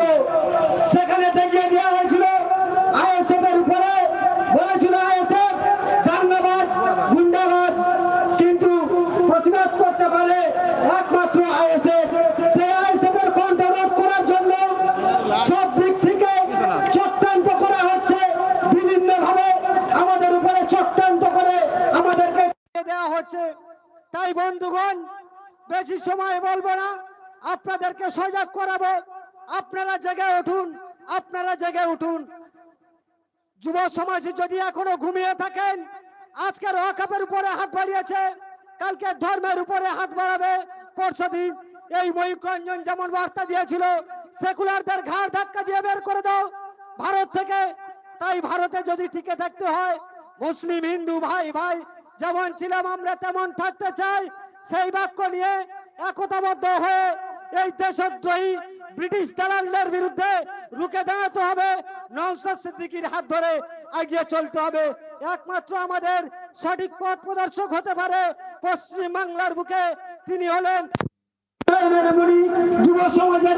হয়েছিল, সেখানে দেখিয়ে দেওয়া হয়েছিল আইএসএফ এর উপরে, বলেছিল আইএসএফ দাঙ্গাবাজ, গুন্ডাবাজ, কিন্তু প্রতিবাদ করতে পারে একমাত্র আইএসএফ। সেই আইএসএফ এর কণ্ঠ করার জন্য সব দিক থেকে চক্রান্ত করা হচ্ছে। বিভিন্ন আমাদের উপরে চক্রান্ত করে আমাদেরকে দেওয়া হচ্ছে। তাই বন্ধুগণ, বেশি সময় বলব না, আপনাদেরকে সজাগ করাবো। আপনারা জায়গায় উঠুন, আপনারা জায়গায় উঠুন। যুব সমাজ যদি এখনও ঘুমিয়ে থাকেন আজকের ওয়াকাপের উপরে হাত বাড়িয়েছে, কালকে ধর্মের উপরে হাত বাড়াবে। পরশুদিন এই ময়ূরঞ্জন যেমন বার্তা দিয়েছিল, সেকুলারদের ঘাড় ধাক্কা দিয়ে বের করে দাও। ভারত থেকে, তাই ভারতে যদি টিকে থাকতে হয়, মুসলিম, হিন্দু, ভাই ভাই, যেমন ছিলাম আমরা তেমন থাকতে চাই। সেই বাক্য নিয়ে একতাবদ্ধ হয়ে এই দেশদ্রোহী ব্রিটিশ দালালদের বিরুদ্ধে রুখে দাঁড়াতে হবে। নওশাদ সিদ্দিকির হাত ধরে এগিয়ে চলতে হবে। একমাত্র আমাদের সঠিক পথ প্রদর্শক হতে পারে পশ্চিম বাংলার বুকে। তিনি হলেন যুব সমাজের